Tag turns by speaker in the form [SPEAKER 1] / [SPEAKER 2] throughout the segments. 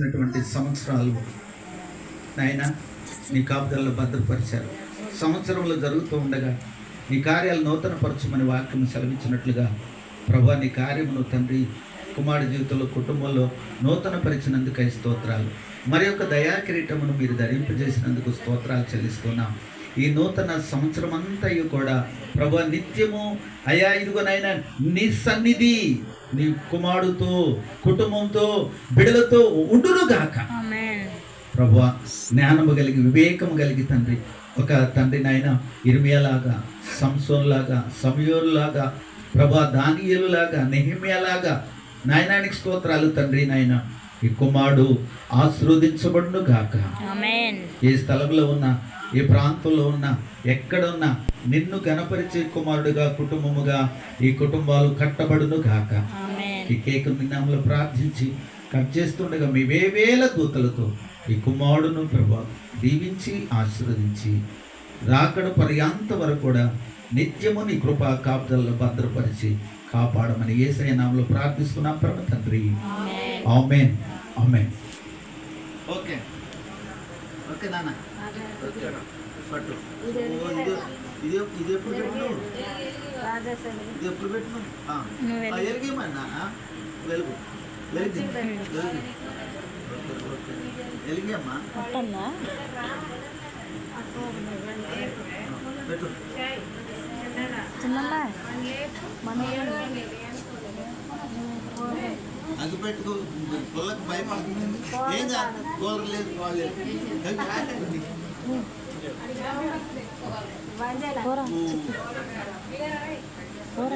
[SPEAKER 1] చేసినటువంటి సంవత్సరాలు నాయన నీ కాపుదల్లో భద్రపరిచారు. సంవత్సరంలో జరుగుతూ ఉండగా నీ కార్యాలు నూతనపరచమని వాక్యం సెలవించినట్లుగా ప్రభా నీ కార్యమును తండ్రి కుమారు జీవితంలో కుటుంబంలో నూతన పరిచినందుకై స్తోత్రాలు. మరి యొక్క దయాకిరీటమును మీరు ధరింపజేసినందుకు స్తోత్రాలు చెల్లిస్తున్నాం. ఈ నూతన సంవత్సరం అంతయు కూడా ప్రభా నిత్యము అయా ఇదిగోనైనా నీ సన్నిధి నీ కుమారుడితో కుటుంబంతో బిడలతో ఉండునుగాక ప్రభు జ్ఞానము కలిగి వివేకము కలిగి తండ్రి ఒక తండ్రి నాయన ఇర్మియాలాగా సంసోన్లాగా సమయోరులాగా ప్రభా దానియలులాగా నెహిమియాలాగా నాయనానికి స్తోత్రాలు తండ్రి నాయన ఈ కుమారుడు ఆశీర్వదించబడును గాక. ఏ స్థలంలో ఉన్నా ఏ ప్రాంతంలో ఉన్నా ఎక్కడున్నా నిన్ను గణపరిచే కుమారుడుగా కుటుంబముగా ఈ కుటుంబాలు కట్టబడును గాక.
[SPEAKER 2] ఆమేన్.
[SPEAKER 1] ఈ కేకు నిన్నాములు ప్రార్థించి కట్ చేస్తుండగా మీ వేవేల దూతలతో ఈ కుమారుడును ప్రభా దీవించి ఆశీర్వదించి రాకడ పర్యాంత వరకు కూడా నిత్యము నీ కృపా కాపుదల్లో భద్రపరిచి కాపాడమని ఏసై నామలో ప్రార్థిస్తున్నాం పరమ తండ్రి. ఆమెన్. ఆమెన్. ఓకే. ఓకే నాన్న. పట్టు. ఇది ఇది ఎప్పుడు పెట్టినావు? ఇది ఎప్పుడు పెట్టినావు. ఎలిగేమన్నా వెలుగు. వెలుగు. వెలుగు. ఎలిగేమ్మా
[SPEAKER 2] ఉంటుందా
[SPEAKER 1] పెట్టు.
[SPEAKER 2] చిన్నమ్మా? మన
[SPEAKER 1] అది పెట్టుకో. పుల్లకు భయపడుతుంది ఏం కాదు కూలర్ లేదు బాగలేదు
[SPEAKER 2] కూర కూర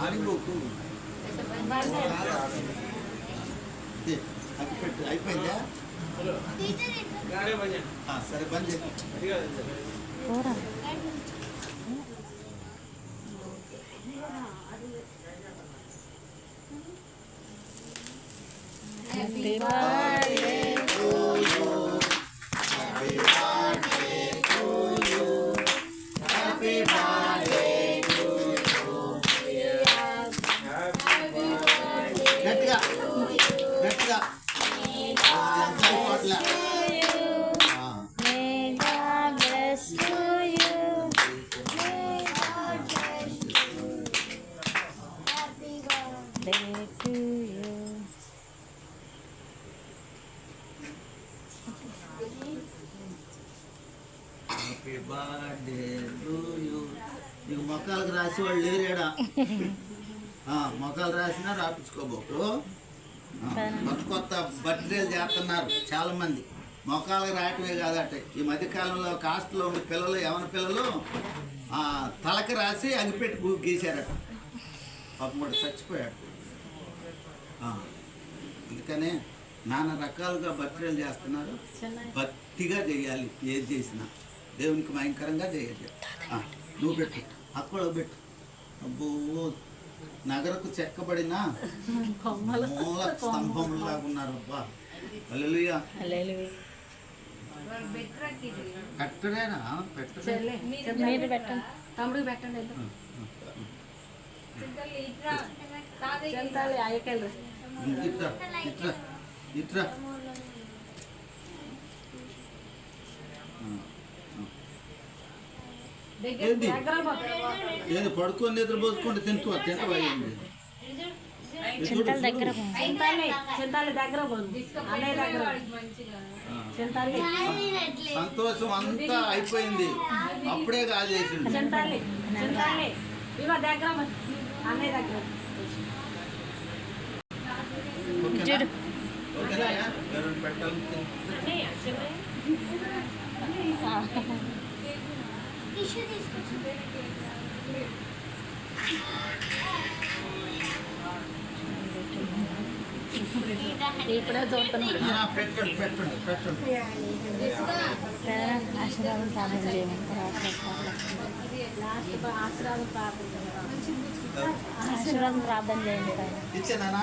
[SPEAKER 1] ఆడిపోకు అది పెట్టు అయిపోయిందా ఆ, సరే బంద్ చేయి
[SPEAKER 2] కూర happy Day to you. Happy birthday to you
[SPEAKER 1] నీకు మొక్కలకు రాసి వాళ్ళు లేరేడా? ఆ, మొక్కలు రాసినా రాపించుకోబోకు. కొత్త కొత్త బర్త్డేలు చేస్తున్నారు చాలా మంది మొక్కలకు రాయటమే కాదట. ఈ మధ్యకాలంలో కాస్ట్లో ఉన్న పిల్లలు ఎవరి పిల్లలు తలకు తలకి రాసి అగిపెట్టి గూ- గీశారట. పాపం కూడా చచ్చిపోయాడు. అందుకనే నానా రకాలుగా బర్త్డేలు చేస్తున్నారు. భక్తిగా చేయాలి ఏది చేసినా. దేవునికి భయంకరంగా చేయాలి. ఆ, నువ్వు పెట్టు. అక్కడ పెట్టు. అబ్బో నగరకు చెక్కబడిన మూల స్తంభంలాగా ఉన్నారు అబ్బా
[SPEAKER 2] Hallelujah.
[SPEAKER 1] కట్టడేనా పెట్టడే.
[SPEAKER 2] పెట్టండి
[SPEAKER 3] తమ్ముడికి పెట్టండి చెంతాలి అయ్యకెళ్ళరు
[SPEAKER 1] ఇట్రా ఇట్రా ఇట్రా ఏంది. ఏది పడుకొని నిద్రపోసుకుంటే తింటూ తింటవా? ఏంది?
[SPEAKER 2] చింతల దగ్గర పో.
[SPEAKER 3] చెంతాలి చెంతాలి దగ్గర పోదు అన్నయ్య దగ్గర చెంతాలి
[SPEAKER 1] సంతోషం అంతా అయిపోయింది. అప్పుడే కాజేసిండు.
[SPEAKER 3] చెంతాలి చెంతాలి ఇగో దగ్గర పో. అన్నయ్య దగ్గర
[SPEAKER 1] ఓకేనా? ఓకేనా ఎవరైనా పెట్టాలి
[SPEAKER 3] ఇప్పుడే చూస్తున్నాడు
[SPEAKER 2] ఆశీర్వాదం సాధన
[SPEAKER 3] లాస్ట్ ఆశీర్వాదం ప్రార్థన
[SPEAKER 2] చేయండి ఇంతేనా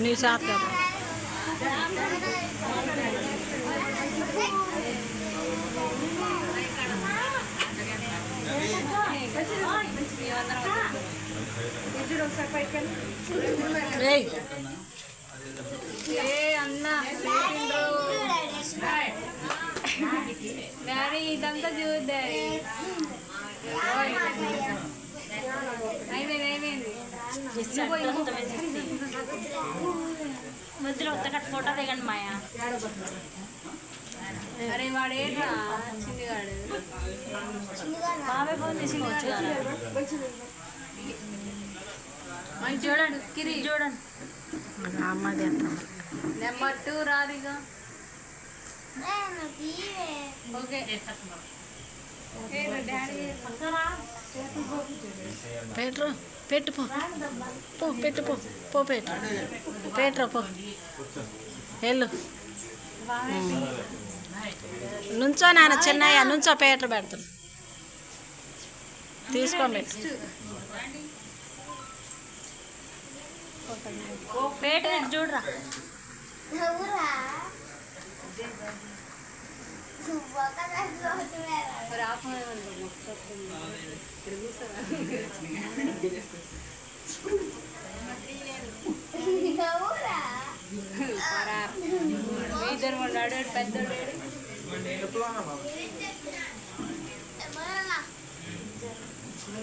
[SPEAKER 2] నీ చేత కదా?
[SPEAKER 4] ఏ అన్న ఇదంతా చూద్దా. అయిపోయింది అయిపోయింది.
[SPEAKER 2] మధ్యలో ఒత్తగట్ట ఫోటో దిగండి మాయా.
[SPEAKER 4] అరే చిన్నగాడు.
[SPEAKER 2] బాబాయ్ ఫోన్ చేసి
[SPEAKER 4] చూడండి కిరి.
[SPEAKER 2] చూడండి.
[SPEAKER 4] నెంబర్ టూ రాదిగా ఓకే డాడీ
[SPEAKER 2] పెట్టరు పెట్టు పో పో పెట్టు పో పో పెట్టు పెట్టరా పో వెళ్ళు నుంచో నాన్న చిన్నయ్య నుంచో పేటర్ పెడతాను పెట్టు పేట చూడరా
[SPEAKER 4] మరి ఆపమని ఇద్దరు ఉన్నాడు పెద్దోడు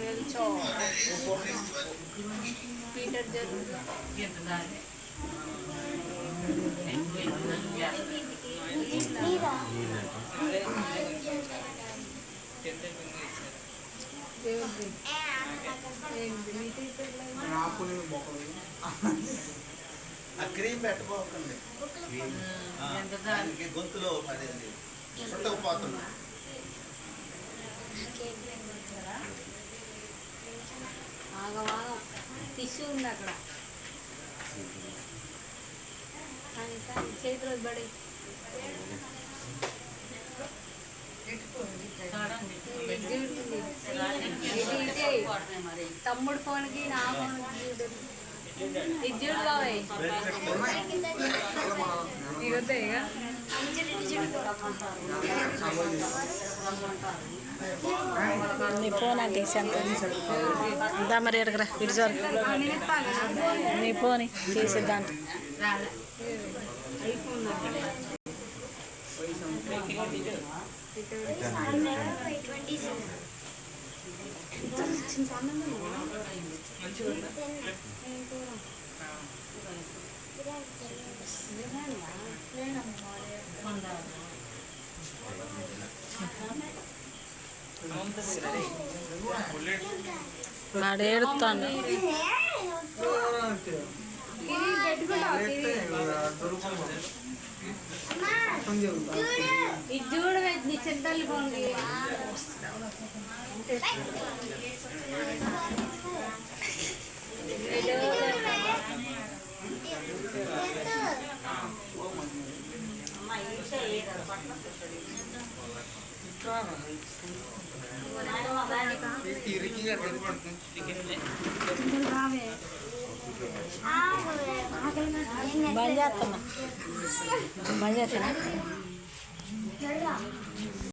[SPEAKER 4] నిల్చో పీటర్ జరుగుతుంది
[SPEAKER 1] ఆ క్రీమ్ పెట్టబోకండి. ఆ, దానికి గొంతులో అది చుట్టకపోతుంది
[SPEAKER 4] టిష్యూ ఉంది అక్కడ. కానీ కానీ చేతిలో పడి. తమ్ముడు ఫోన్కి నా ఫోన్కి ఇది చూడు బాబాయ్. ఇగొద్దా ఇక?
[SPEAKER 2] నీ ఫోన్ అంటే ఎంత ఇందా మరి ఎడగరా ఇటు చూడు నీ ఫోన్ తీసిద్దాంట వాడు ఏడుతాడు
[SPEAKER 4] ఇది చూడు నీ చెద్దల్లి ఫోన్కి
[SPEAKER 2] బంద్ చేస్తున్నా బంద్ చేస్తున్నా